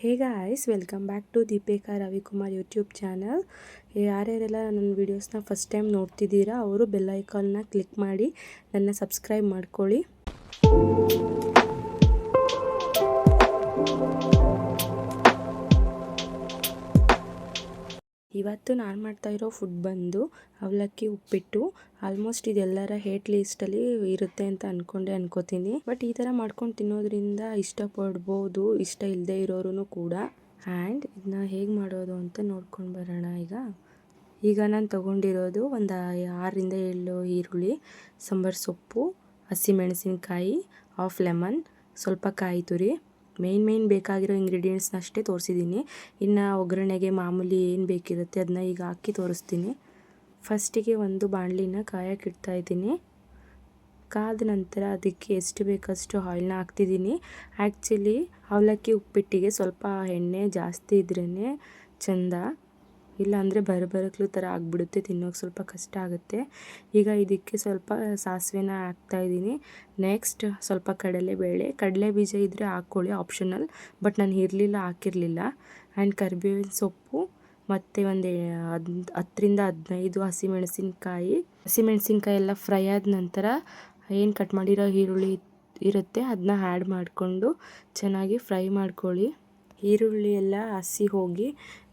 Hey guys welcome back to Deepika Ravikumar YouTube channel ಯಾರ್ಯಾರೆಲ್ಲ ನನ್ನ ವೀಡಿಯೋಸ್ನ first time ನೋಡ್ತಿದ್ದೀರಾ, ಅವರು ಬೆಲ್ ಕ್ಲಿಕ್ ಮಾಡಿ, ನನ್ನ ಸಬ್ಸ್ಕ್ರೈಬ್ ಮಾಡ್ಕೊಳ್ಳಿ. ಇವತ್ತು ನಾನು ಮಾಡ್ತಾ ಇರೋ ಫುಡ್ ಬಂದು ಅವಲಕ್ಕಿ, ಉಪ್ಪಿಟ್ಟು ಆಲ್ಮೋಸ್ಟ್ ಇದೆಲ್ಲರ ಹೇಟ್ ಲೀಸ್ಟಲ್ಲಿ ಇರುತ್ತೆ ಅಂತ ಅಂದ್ಕೊಂಡೆ ಅನ್ಕೋತೀನಿ. ಬಟ್ ಈ ಥರ ಮಾಡ್ಕೊಂಡು ತಿನ್ನೋದ್ರಿಂದ ಇಷ್ಟಪಡ್ಬೋದು ಇಷ್ಟ ಇಲ್ಲದೆ ಇರೋರು ಕೂಡ. ಆ್ಯಂಡ್ ಇದನ್ನ ಹೇಗೆ ಮಾಡೋದು ಅಂತ ನೋಡ್ಕೊಂಡು ಬರೋಣ ಈಗ. ಈಗ ನಾನು ತೊಗೊಂಡಿರೋದು ಒಂದು ಆರರಿಂದ ಏಳು ಈರುಳ್ಳಿ, ಸಾಂಬಾರು ಸೊಪ್ಪು ಹಸಿಮೆಣಸಿನ್ಕಾಯಿ ಹಾಫ್ ಲೆಮನ್ ಸ್ವಲ್ಪ ಕಾಯಿ ತುರಿ ಮೇಯ್ನ್ ಮೇಯ್ನ್ ಬೇಕಾಗಿರೋ ಇಂಗ್ರೀಡಿಯೆಂಟ್ಸ್ನ ಅಷ್ಟೇ ತೋರಿಸಿದ್ದೀನಿ. ಇನ್ನು ಒಗ್ಗರಣೆಗೆ ಮಾಮೂಲಿ ಏನು ಬೇಕಿರುತ್ತೆ ಅದನ್ನ ಈಗ ಹಾಕಿ ತೋರಿಸ್ತೀನಿ. ಫಸ್ಟಿಗೆ ಒಂದು ಬಾಣಲಿನ ಕಾಯಕ್ಕೆ ಇಡ್ತಾ ಇದ್ದೀನಿ. ಕಾದ ನಂತರ ಅದಕ್ಕೆ ಎಷ್ಟು ಬೇಕಷ್ಟು ಆಯಿಲ್ನ ಹಾಕ್ತಿದ್ದೀನಿ. ಆ್ಯಕ್ಚುಲಿ ಅವಲಕ್ಕಿ ಉಪ್ಪಿಟ್ಟಿಗೆ ಸ್ವಲ್ಪ ಎಣ್ಣೆ ಜಾಸ್ತಿ ಇದ್ರೇ ಚೆಂದ. ಇಲ್ಲಾಂದರೆ ಬರಬರಕ್ಲು ಥರ ಆಗಿಬಿಡುತ್ತೆ, ತಿನ್ನೋಕೆ ಸ್ವಲ್ಪ ಕಷ್ಟ ಆಗುತ್ತೆ. ಈಗ ಇದಕ್ಕೆ ಸ್ವಲ್ಪ ಸಾಸಿವೆನ ಹಾಕ್ತಾಯಿದ್ದೀನಿ ನೆಕ್ಸ್ಟ್ ಸ್ವಲ್ಪ ಕಡಲೆಬೇಳೆ ಕಡಲೆ ಬೀಜ ಇದ್ದರೆ ಹಾಕ್ಕೊಳ್ಳಿ ಆಪ್ಷನಲ್ ಬಟ್ ನಾನು ಇರಲಿಲ್ಲ, ಹಾಕಿರಲಿಲ್ಲ. ಆ್ಯಂಡ್ ಕರಿಬೇವಿನ ಸೊಪ್ಪು, ಮತ್ತು ಒಂದು ಹದ್, ಹತ್ತರಿಂದ ಹದಿನೈದು ಹಸಿಮೆಣಸಿನ್ಕಾಯಿ. ಹಸಿಮೆಣಸಿನ್ಕಾಯಿ ಎಲ್ಲ ಫ್ರೈ ಆದ ನಂತರ ಏನು ಕಟ್ ಮಾಡಿರೋ ಈರುಳ್ಳಿ ಇರುತ್ತೆ ಅದನ್ನ ಆ್ಯಡ್ ಮಾಡಿಕೊಂಡು ಚೆನ್ನಾಗಿ ಫ್ರೈ ಮಾಡ್ಕೊಳ್ಳಿ. ಈರುಳ್ಳಿ ಎಲ್ಲ ಹಸಿ ಹೋಗಿ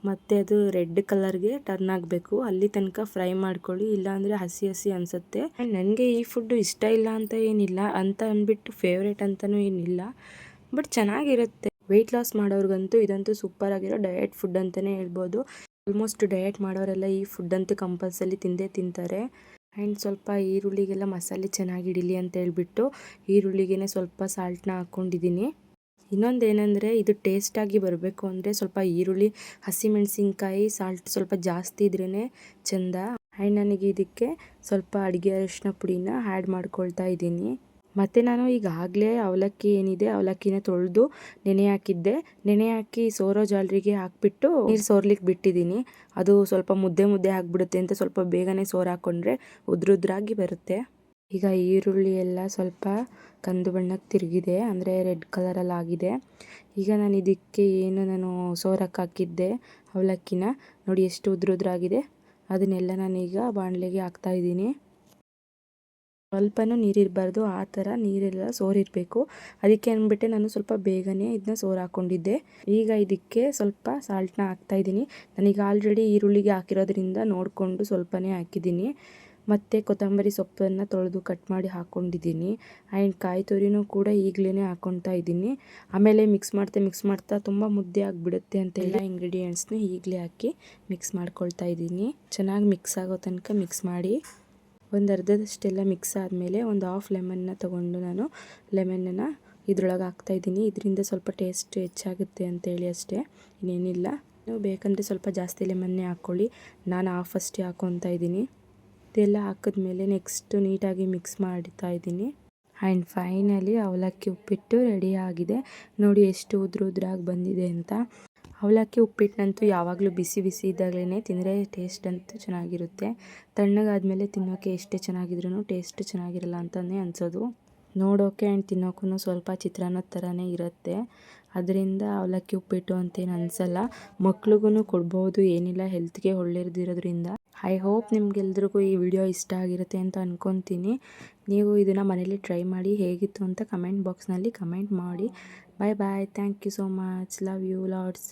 ಮತ್ತು ಅದು ರೆಡ್ ಕಲರ್ಗೆ ಟರ್ನ್ ಆಗಬೇಕು. ಅಲ್ಲಿ ತನಕ ಫ್ರೈ ಮಾಡ್ಕೊಳ್ಳಿ. ಇಲ್ಲಾಂದರೆ ಹಸಿ ಹಸಿ ಅನಿಸುತ್ತೆ. ನನಗೆ ಈ ಫುಡ್ಡು ಇಷ್ಟ ಇಲ್ಲ ಅಂತ ಏನಿಲ್ಲ. ಅಂತ ಅಂದ್ಬಿಟ್ಟು ಫೇವ್ರೇಟ್ ಅಂತಲೂ ಏನಿಲ್ಲ. ಬಟ್ ಚೆನ್ನಾಗಿರುತ್ತೆ. ವೆಯ್ಟ್ ಲಾಸ್ ಮಾಡೋರಿಗಂತೂ ಇದಂತೂ ಸೂಪರ್ ಆಗಿರೋ ಡಯಟ್ ಫುಡ್ ಅಂತಲೇ ಹೇಳ್ಬೋದು. ಆಲ್ಮೋಸ್ಟ್ ಡಯಟ್ ಮಾಡೋರೆಲ್ಲ ಈ ಫುಡ್ ಅಂತೂ ಕಂಪಲ್ಸರಿ ತಿಂದೇ ತಿಂತಾರೆ. ಆ್ಯಂಡ್ ಸ್ವಲ್ಪ ಈರುಳ್ಳಿಗೆಲ್ಲ ಮಸಾಲೆ ಚೆನ್ನಾಗಿ ಹಿಡಿಲಿ ಅಂತ ಹೇಳ್ಬಿಟ್ಟು ಈರುಳ್ಳಿಗೆ ಸ್ವಲ್ಪ ಸಾಲ್ಟ್ನ ಹಾಕ್ಕೊಂಡಿದ್ದೀನಿ ಇನ್ನೊಂದು ಏನಂದರೆ ಇದು ಟೇಸ್ಟಾಗಿ ಬರಬೇಕು ಅಂದರೆ ಸ್ವಲ್ಪ ಈರುಳ್ಳಿ, ಹಸಿಮೆಣಸಿನ್ಕಾಯಿ ಸಾಲ್ಟ್ ಸ್ವಲ್ಪ ಜಾಸ್ತಿ ಇದ್ರೇ ಚೆಂದ. ಆ್ಯಂಡ್ ನನಗೆ ಇದಕ್ಕೆ ಸ್ವಲ್ಪ ಅಡುಗೆ ಅರಿಶಿನ ಪುಡಿನ ಆ್ಯಡ್ ಮಾಡ್ಕೊಳ್ತಾ ಇದ್ದೀನಿ. ಮತ್ತು ನಾನು ಈಗಾಗಲೇ ಅವಲಕ್ಕಿ ಏನಿದೆ ಅವಲಕ್ಕಿನ ತೊಳೆದು ನೆನೆ ಹಾಕಿದ್ದೆ. ನೆನೆ ಹಾಕಿ ಸೋರೋ ಜಾಲರಿಗೆ ಹಾಕಿಬಿಟ್ಟು ನೀರು ಸೋರ್ಲಿಕ್ಕೆ ಬಿಟ್ಟಿದ್ದೀನಿ. ಅದು ಸ್ವಲ್ಪ ಮುದ್ದೆ ಮುದ್ದೆ ಆಗಿಬಿಡುತ್ತೆ ಅಂತ ಸ್ವಲ್ಪ ಬೇಗನೆ ಸೋರು ಹಾಕ್ಕೊಂಡ್ರೆ ಉದ್ರುದ್ರಾಗಿ ಬರುತ್ತೆ. ಈಗ ಈರುಳ್ಳಿ ಎಲ್ಲ ಸ್ವಲ್ಪ ಕಂದು ಬಣ್ಣಕ್ಕೆ ತಿರುಗಿದೆ, ಅಂದರೆ ರೆಡ್ ಕಲರಲ್ಲಿ ಆಗಿದೆ. ಈಗ ನಾನು ಇದಕ್ಕೆ ಏನು ನಾನು ಸೋರಕ್ಕೆ ಹಾಕಿದ್ದೆ, ಅವಲಕ್ಕಿನ. ನೋಡಿ ಎಷ್ಟು ಉದ್ರುದ್ರಾಗಿದೆ ಅದನ್ನೆಲ್ಲ ನಾನೀಗ ಬಾಣಲೆಗೆ ಹಾಕ್ತಾಯಿದ್ದೀನಿ ಸ್ವಲ್ಪನೂ ನೀರಿರಬಾರ್ದು ಆ ಥರ ನೀರೆಲ್ಲ ಸೋರಿರಬೇಕು. ಅದಕ್ಕೆ ಅಂದ್ಬಿಟ್ಟೆ ನಾನು ಸ್ವಲ್ಪ ಬೇಗನೆ ಇದನ್ನ ಸೋರು ಹಾಕ್ಕೊಂಡಿದ್ದೆ ಈಗ ಇದಕ್ಕೆ ಸ್ವಲ್ಪ ಸಾಲ್ಟ್ನ ಹಾಕ್ತಾಯಿದ್ದೀನಿ ನನಗೆ ಆಲ್ರೆಡಿ ಈರುಳ್ಳಿಗೆ ಹಾಕಿರೋದ್ರಿಂದ ನೋಡಿಕೊಂಡು ಸ್ವಲ್ಪನೇ ಹಾಕಿದ್ದೀನಿ. ಮತ್ತು ಕೊತ್ತಂಬರಿ ಸೊಪ್ಪನ್ನು ತೊಳೆದು ಕಟ್ ಮಾಡಿ ಹಾಕ್ಕೊಂಡಿದ್ದೀನಿ ಆ್ಯಂಡ್ ಕಾಯಿ ತುರಿನೂ ಕೂಡ ಈಗಲೇ ಹಾಕ್ಕೊತಾ ಇದ್ದೀನಿ. ಆಮೇಲೆ ಮಿಕ್ಸ್ ಮಾಡ್ತಾ ಮಿಕ್ಸ್ ಮಾಡ್ತಾ ತುಂಬ ಮುದ್ದೆ ಆಗಿಬಿಡುತ್ತೆ ಅಂತ ಎಲ್ಲ ಇಂಗ್ರೀಡಿಯೆಂಟ್ಸ್ನ ಈಗಲೇ ಹಾಕಿ ಮಿಕ್ಸ್ ಮಾಡ್ಕೊಳ್ತಾ ಇದ್ದೀನಿ. ಚೆನ್ನಾಗಿ ಮಿಕ್ಸ್ ಆಗೋ ತನಕ ಮಿಕ್ಸ್ ಮಾಡಿ. ಒಂದು ಅರ್ಧದಷ್ಟೆಲ್ಲ ಮಿಕ್ಸ್ ಆದಮೇಲೆ ಒಂದು ಹಾಫ್ ಲೆಮನ್ನ ತೊಗೊಂಡು ನಾನು ಲೆಮನನ್ನು ಇದ್ರೊಳಗೆ ಹಾಕ್ತಾಯಿದ್ದೀನಿ ಇದರಿಂದ ಸ್ವಲ್ಪ ಟೇಸ್ಟ್ ಹೆಚ್ಚಾಗುತ್ತೆ ಅಂತೇಳಿ ಅಷ್ಟೇ. ಇನ್ನೇನಿಲ್ಲ. ನೀವು ಬೇಕಂದರೆ ಸ್ವಲ್ಪ ಜಾಸ್ತಿ ಲೆಮನ್ನೇ ಹಾಕ್ಕೊಳ್ಳಿ. ನಾನು ಹಾಫ್ ಅಷ್ಟೇ ಹಾಕ್ಕೊತಾ ಇದ್ದೀನಿ. ಇದೆಲ್ಲ ಹಾಕಿದ್ಮೇಲೆ ನೆಕ್ಸ್ಟು ನೀಟಾಗಿ ಮಿಕ್ಸ್ ಮಾಡ್ತಾ ಇದ್ದೀನಿ. ಆ್ಯಂಡ್ ಫೈನಲಿ ಅವಲಕ್ಕಿ ಉಪ್ಪಿಟ್ಟು ರೆಡಿ ಆಗಿದೆ. ನೋಡಿ ಎಷ್ಟು ಉದ್ರ ಉದ್ರಾಗಿ ಬಂದಿದೆ ಅಂತ. ಅವಲಕ್ಕಿ ಉಪ್ಪಿಟ್ಟಂತೂ ಯಾವಾಗಲೂ ಬಿಸಿ ಬಿಸಿ ಇದ್ದಾಗಲೇ ತಿಂದರೆ ಟೇಸ್ಟ್ ಅಂತೂ ಚೆನ್ನಾಗಿರುತ್ತೆ. ತಣ್ಣಗಾದ್ಮೇಲೆ ತಿನ್ನೋಕ್ಕೆ ಎಷ್ಟೇ ಚೆನ್ನಾಗಿದ್ರೂ ಟೇಸ್ಟ್ ಚೆನ್ನಾಗಿರಲ್ಲ ಅಂತಲೇ ಅನಿಸೋದು. ನೋಡೋಕೆ ಆ್ಯಂಡ್ ತಿನ್ನೋಕ್ಕೂ ಸ್ವಲ್ಪ ಚಿತ್ರಾನ್ನದ ಥರನೇ ಇರುತ್ತೆ. ಅದರಿಂದ ಅವಲಕ್ಕಿ ಉಪ್ಪಿಟ್ಟು ಅಂತೇನು ಅನಿಸಲ್ಲ. ಮಕ್ಳಿಗೂ ಕೊಡ್ಬೋದು, ಏನಿಲ್ಲ ಹೆಲ್ತ್ಗೆ ಒಳ್ಳೆಯದಿರೋದ್ರಿಂದ ಐ ಹೋಪ್ ನಿಮ್ಗೆಲ್ರಿಗೂ ಈ ವಿಡಿಯೋ ಇಷ್ಟ ಆಗಿರುತ್ತೆ ಅಂತ ಅಂದ್ಕೊತೀನಿ ನೀವು ಇದನ್ನು ಮನೇಲಿ ಟ್ರೈ ಮಾಡಿ ಹೇಗಿತ್ತು ಅಂತ ಕಮೆಂಟ್ ಬಾಕ್ಸ್ನಲ್ಲಿ ಕಮೆಂಟ್ ಮಾಡಿ. Bye bye thank you so much love you lots